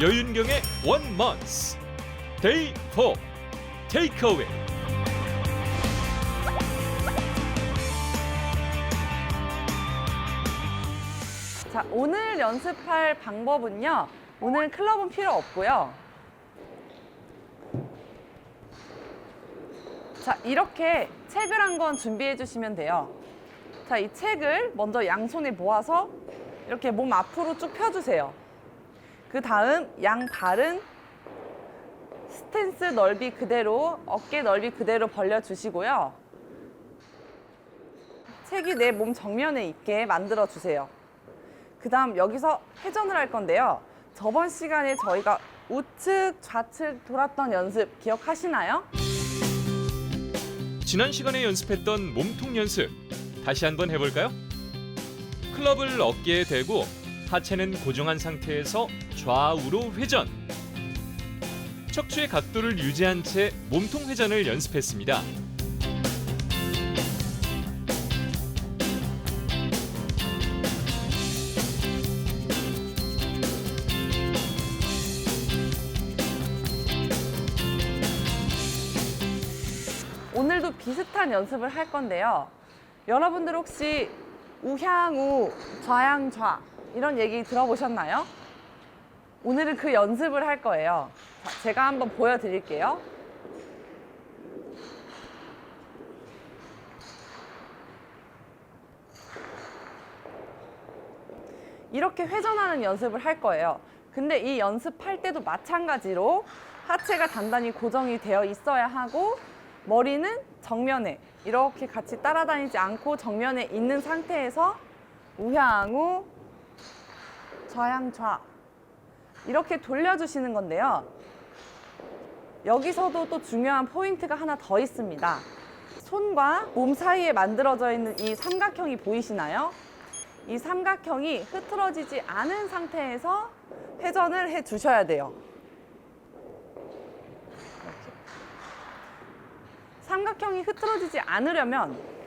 여윤경의 원 먼스 데이 4 테이크어웨이 자, 오늘 연습할 방법은요. 오늘 클럽은 필요 없고요. 자, 이렇게 책을 한 권 준비해 주시면 돼요. 자, 이 책을 먼저 양손에 모아서 이렇게 몸 앞으로 쭉 펴주세요. 그 다음 양 발은 스탠스 넓이 그대로, 어깨 넓이 그대로 벌려주시고요. 책이 내 몸 정면에 있게 만들어 주세요. 그 다음 여기서 회전을 할 건데요. 저번 시간에 저희가 우측, 좌측 돌았던 연습 기억하시나요? 지난 시간에 연습했던 몸통 연습 다시 한번 해볼까요? 클럽을 어깨에 대고 하체는 고정한 상태에서 좌우로 회전 척추의 각도를 유지한 채 몸통 회전을 연습했습니다. 오늘도 비슷한 연습을 할 건데요. 여러분들 혹시 우향우, 좌양좌 이런 얘기 들어보셨나요? 오늘은 그 연습을 할 거예요. 자, 제가 한번 보여드릴게요. 이렇게 회전하는 연습을 할 거예요. 근데 이 연습할 때도 마찬가지로 하체가 단단히 고정이 되어 있어야 하고 머리는 정면에 이렇게 같이 따라다니지 않고 정면에 있는 상태에서 우향우 좌양 좌 이렇게 돌려주시는 건데요. 여기서도 또 중요한 포인트가 하나 더 있습니다. 손과 몸 사이에 만들어져 있는 이 삼각형이 보이시나요? 이 삼각형이 흐트러지지 않은 상태에서 회전을 해 주셔야 돼요. 삼각형이 흐트러지지 않으려면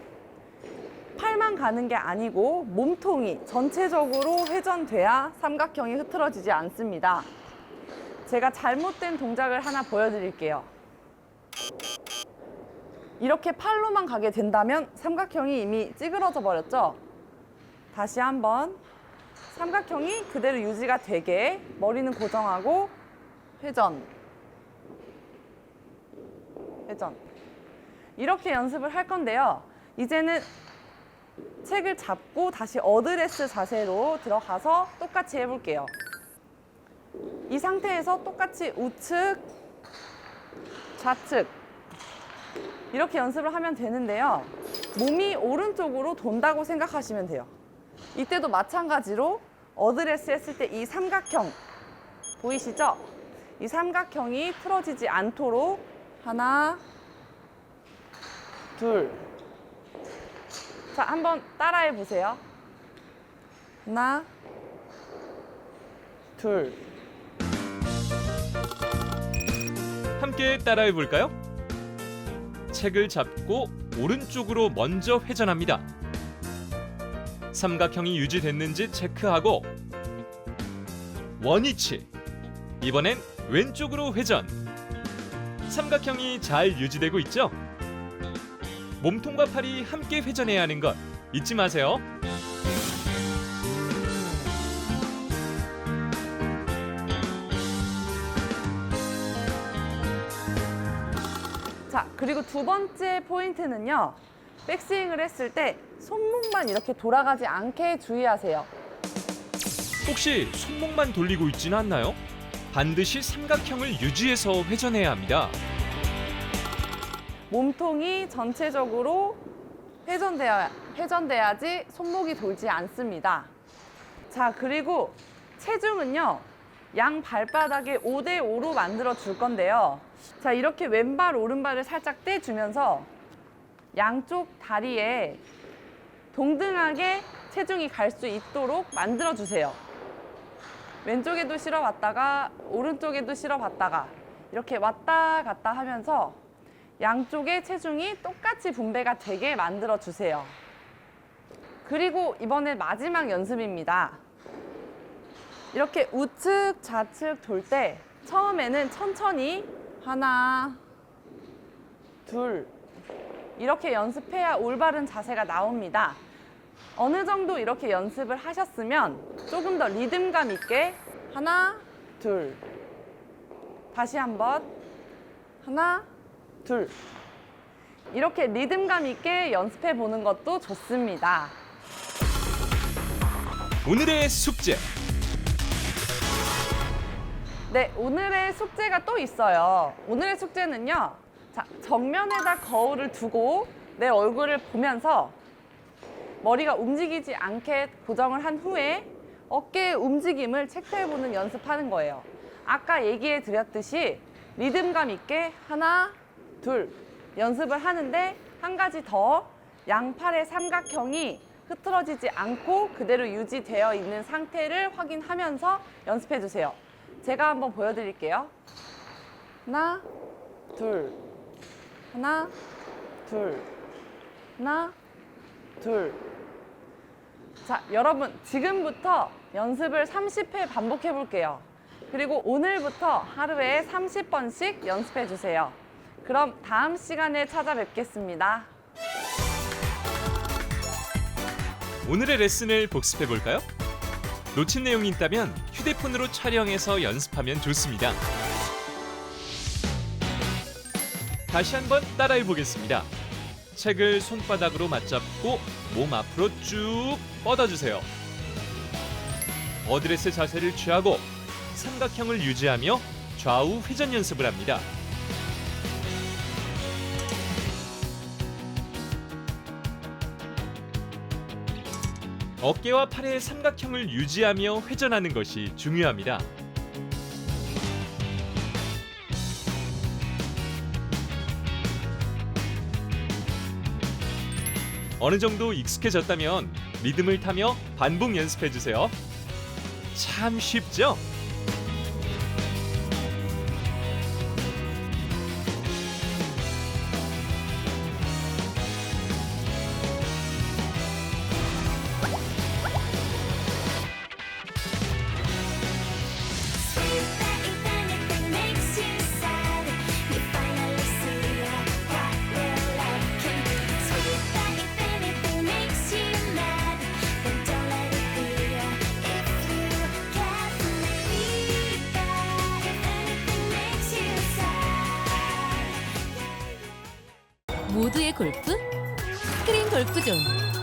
팔만 가는 게 아니고 몸통이 전체적으로 회전돼야 삼각형이 흐트러지지 않습니다. 제가 잘못된 동작을 하나 보여드릴게요. 이렇게 팔로만 가게 된다면 삼각형이 이미 찌그러져 버렸죠? 다시 한번 삼각형이 그대로 유지가 되게 머리는 고정하고 회전 회전 이렇게 연습을 할 건데요. 이제는 책을 잡고 다시 어드레스 자세로 들어가서 똑같이 해볼게요. 이 상태에서 똑같이 우측, 좌측 이렇게 연습을 하면 되는데요. 몸이 오른쪽으로 돈다고 생각하시면 돼요. 이때도 마찬가지로 어드레스 했을 때 이 삼각형 보이시죠? 이 삼각형이 틀어지지 않도록 하나, 둘. 자, 한번 따라해 보세요. 하나, 둘. 함께 따라해 볼까요? 책을 잡고 오른쪽으로 먼저 회전합니다. 삼각형이 유지됐는지 체크하고 원위치. 이번엔 왼쪽으로 회전. 삼각형이 잘 유지되고 있죠? 몸통과 팔이 함께 회전해야 하는 것 잊지 마세요. 자, 그리고 두 번째 포인트는요. 백스윙을 했을 때 손목만 이렇게 돌아가지 않게 주의하세요. 혹시 손목만 돌리고 있지는 않나요? 반드시 삼각형을 유지해서 회전해야 합니다. 몸통이 전체적으로 회전돼야, 회전돼야지 손목이 돌지 않습니다. 자, 그리고 체중은요, 양 발바닥에 5대5로 만들어 줄 건데요. 자, 이렇게 왼발, 오른발을 살짝 떼주면서 양쪽 다리에 동등하게 체중이 갈 수 있도록 만들어 주세요. 왼쪽에도 실어 봤다가 오른쪽에도 실어 봤다가 이렇게 왔다 갔다 하면서 양쪽의 체중이 똑같이 분배가 되게 만들어 주세요. 그리고 이번에 마지막 연습입니다. 이렇게 우측 좌측 돌 때 처음에는 천천히 하나, 둘 이렇게 연습해야 올바른 자세가 나옵니다. 어느 정도 이렇게 연습을 하셨으면 조금 더 리듬감 있게 하나, 둘 다시 한번 하나, 둘 이렇게 리듬감 있게 연습해 보는 것도 좋습니다. 오늘의 숙제. 네, 오늘의 숙제가 또 있어요. 오늘의 숙제는요. 자, 정면에다 거울을 두고 내 얼굴을 보면서 머리가 움직이지 않게 고정을 한 후에 어깨의 움직임을 체크해 보는 연습하는 거예요. 아까 얘기해 드렸듯이 리듬감 있게 하나, 둘 연습을 하는데 한 가지 더 양팔의 삼각형이 흐트러지지 않고 그대로 유지되어 있는 상태를 확인하면서 연습해 주세요. 제가 한번 보여드릴게요. 하나, 둘, 하나, 둘, 하나, 둘. 자, 여러분, 지금부터 연습을 30회 반복해 볼게요. 그리고 오늘부터 하루에 30번씩 연습해 주세요. 그럼 다음 시간에 찾아뵙겠습니다. 오늘의 레슨을 복습해 볼까요? 놓친 내용이 있다면 휴대폰으로 촬영해서 연습하면 좋습니다. 다시 한번 따라해 보겠습니다. 책을 손바닥으로 맞잡고 몸 앞으로 쭉 뻗어주세요. 어드레스 자세를 취하고 삼각형을 유지하며 좌우 회전 연습을 합니다. 어깨와 팔의 삼각형을 유지하며 회전하는 것이 중요합니다. 어느 정도 익숙해졌다면 리듬을 타며 반복 연습해 주세요. 참 쉽죠? 골프 스크린 골프존